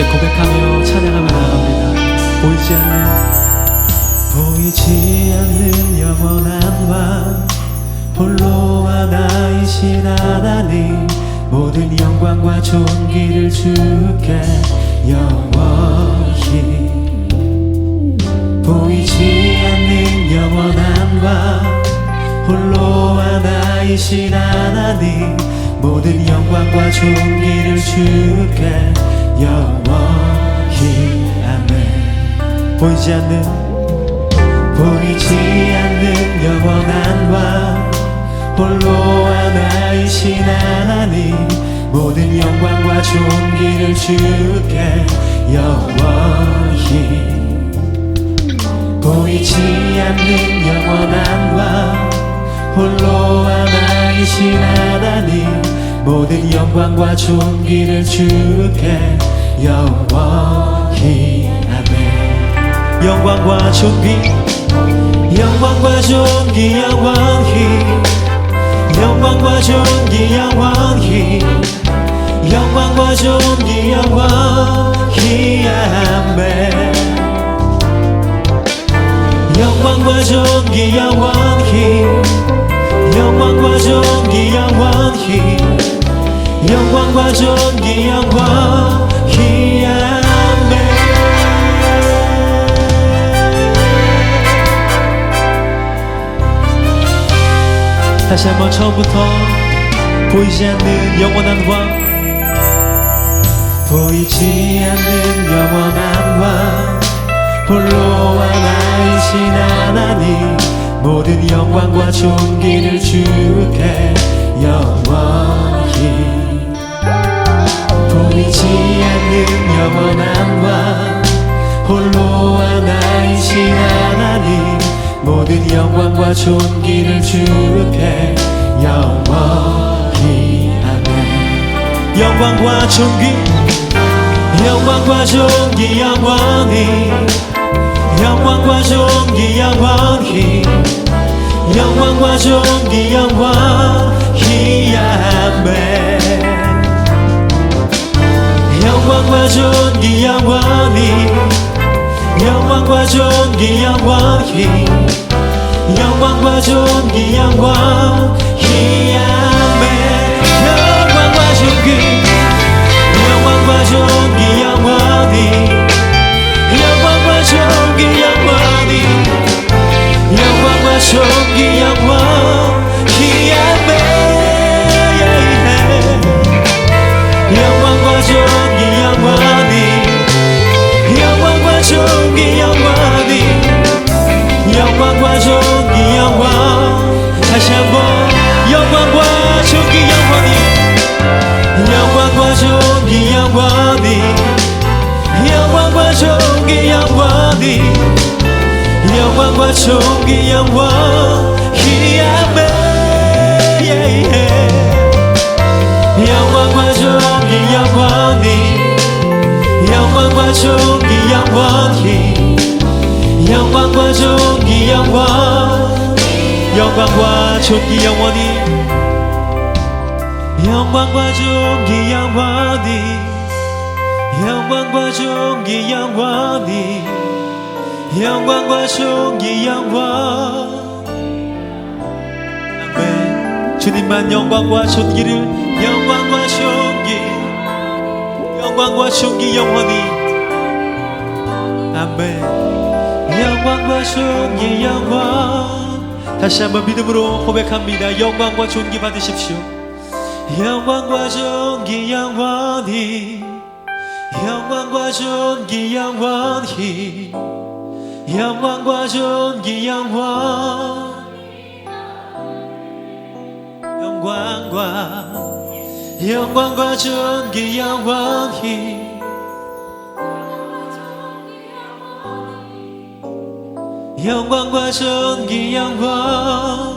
찬양하며 나갑니다. 보이지 않는 보이지 않는 영원한 왕 홀로 하나이신 하나님 모든 영광과 존귀를 주께 영원히. 보이지 않는 영원한 왕 홀로 하나이신 하나님 모든 영광과 존귀를 주께 영원히 아멘 보이지 않는 보이지 않는 영원한 왕 홀로 하나이신 하나님 모든 영광과 존귀를 주께 영원히 보이지 않는 영원한 왕 홀로 하나이신 하나님 모든 영광과 존귀를 주께 영원히 아멘. 영광과 존귀 영광과 존귀 영원히. 영광과 존귀 영원히. 영광과 존귀 영원히 아멘. 영광과 존귀 영원히. 영광과 존귀 영원히. 영광과 존귀 영원히 다시 한번 처음부터 보이지 않는 영원한 왕 보이지 않는 영원한 왕 홀로 하나이신 하나님 모든 영광과 존귀를 주께 영원 모든 영광과 존귀를 주께 영원히 아멘. 영광과 존귀 영광과 존귀 영원히 영광과 존귀 영원히 영광과 존귀 영원히 아멘. 영광과 존귀 영원히 영광과 존귀 영원히 영광과 존귀 영원히 아멘 영광과 존귀 영광과 존귀 영원히 영광과 존귀 영원히 영광과 존귀 영원히 영광과 존귀 영원히 아멘 영광과 존귀 영원히 영광과 존귀 영원히 영광과 존귀 영원 영광과 존귀 영원히 영광과 존귀 영원히 영광과 존귀 영원히 영광과 존귀 아멘. 주님만 영광과 존귀를 영광과 존귀 영광과 존귀 영원히. 아멘. 영광과 존귀 영원 다시 한번 믿음으로 고백합니다. 영광과 존귀 받으십시오. 영광과 존귀 영원히. 영광과 존귀 영원히 영광과 존귀 영원 영광과 영광과 존귀 영원히 영광과 존귀 영원